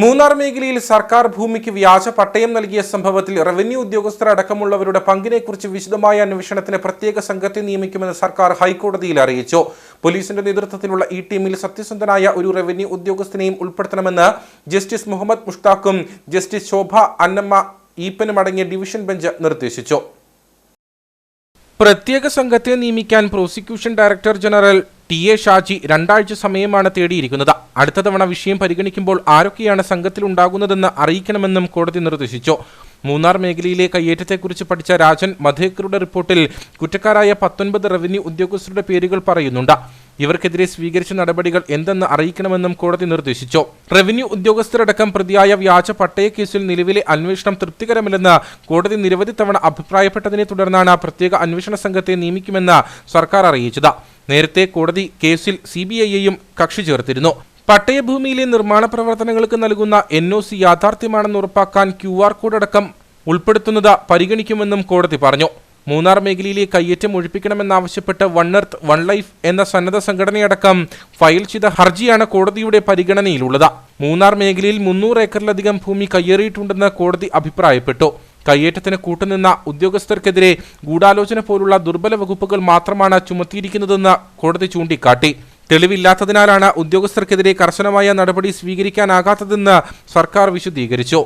മൂന്നാർ മേഖലയിൽ സർക്കാർ ഭൂമിക്ക് വ്യാജ പട്ടയം നൽകിയ സംഭവത്തിൽ റവന്യൂ ഉദ്യോഗസ്ഥർ അടക്കമുള്ളവരുടെ പങ്കിനെക്കുറിച്ച് വിശദമായ അന്വേഷണത്തിന് പ്രത്യേക സംഘത്തെ നിയമിക്കുമെന്ന് സർക്കാർ ഹൈക്കോടതിയിൽ അറിയിച്ചു. പോലീസിന്റെ നേതൃത്വത്തിലുള്ള ഈ ടീമിൽ സത്യസന്ധനായ ഒരു റവന്യൂ ഉദ്യോഗസ്ഥനെയും ഉൾപ്പെടുത്തണമെന്ന് ജസ്റ്റിസ് മുഹമ്മദ് മുഷ്താഖും ജസ്റ്റിസ് ശോഭ അന്നമ്മ ഈപ്പനും അടങ്ങിയ ഡിവിഷൻ ബെഞ്ച് നിർദ്ദേശിച്ചു. പ്രത്യേക സംഘത്തെ നിയമിക്കാൻ prosecution director general T A Shaji രണ്ടാഴ്ച സമയമാണ് തേടിയിരിക്കുന്നത്. അടുത്ത തവണ വിഷയം പരിഗണിക്കുമ്പോൾ ആരൊക്കെയാണ് സംഘത്തിലുണ്ടാകുന്നതെന്ന് അറിയിക്കണമെന്നും കോടതി നിർദ്ദേശിച്ചു. മൂന്നാർ മേഖലയിലെ കയ്യേറ്റത്തെക്കുറിച്ച് പഠിച്ച രാജൻ മധേക്കറുടെ റിപ്പോർട്ടിൽ കുറ്റക്കാരായ പത്തൊൻപത് റവന്യൂ ഉദ്യോഗസ്ഥരുടെ പേരുകൾ പറയുന്നുണ്ട്. ഇവർക്കെതിരെ സ്വീകരിച്ച നടപടികൾ എന്തെന്ന് അറിയിക്കണമെന്നും കോടതി നിർദ്ദേശിച്ചു. റവന്യൂ ഉദ്യോഗസ്ഥരടക്കം പ്രതിയായ വ്യാജ പട്ടയ കേസിൽ നിലവിലെ അന്വേഷണം തൃപ്തികരമല്ലെന്ന് കോടതി നിരവധി തവണ അഭിപ്രായപ്പെട്ടതിനെ തുടർന്നാണ് പ്രത്യേക അന്വേഷണ സംഘത്തെ നിയമിക്കുമെന്ന് സർക്കാർ അറിയിച്ചത്. നേരത്തെ കോടതി കേസിൽ സി ബി ഐയെയും കക്ഷി ചേർത്തിരുന്നു. പട്ടയഭൂമിയിലെ നിർമ്മാണ പ്രവർത്തനങ്ങൾക്ക് നൽകുന്ന എൻ ഒ സി യാഥാർത്ഥ്യമാണെന്ന് ഉറപ്പാക്കാൻ ക്യു ആർ കോഡ് അടക്കം ഉൾപ്പെടുത്തുന്നത് പരിഗണിക്കുമെന്നും കോടതി പറഞ്ഞു. മൂന്നാർ മേഖലയിലെ കയ്യേറ്റം ഒഴിപ്പിക്കണമെന്നാവശ്യപ്പെട്ട് വൺ എർത്ത് വൺ ലൈഫ് എന്ന സന്നദ്ധ സംഘടനയടക്കം ഫയൽ ചെയ്ത ഹർജിയാണ് കോടതിയുടെ പരിഗണനയിലുള്ളത്. മൂന്നാർ മേഖലയിൽ മുന്നൂറ് ഏക്കറിലധികം ഭൂമി കയ്യേറിയിട്ടുണ്ടെന്ന് കോടതി അഭിപ്രായപ്പെട്ടു. കയ്യേറ്റത്തിന് കൂട്ടുനിന്ന ഉദ്യോഗസ്ഥർക്കെതിരെ ഗൂഢാലോചന പോലുള്ള ദുർബല വകുപ്പുകൾ മാത്രമാണ് ചുമത്തിയിരിക്കുന്നതെന്ന് കോടതി ചൂണ്ടിക്കാട്ടി. തെളിവില്ലാത്തതിനാലാണ് ഉദ്യോഗസ്ഥർക്കെതിരെ കർശനമായ നടപടി സ്വീകരിക്കാനാകാത്തതെന്ന് സർക്കാർ വിശദീകരിച്ചു.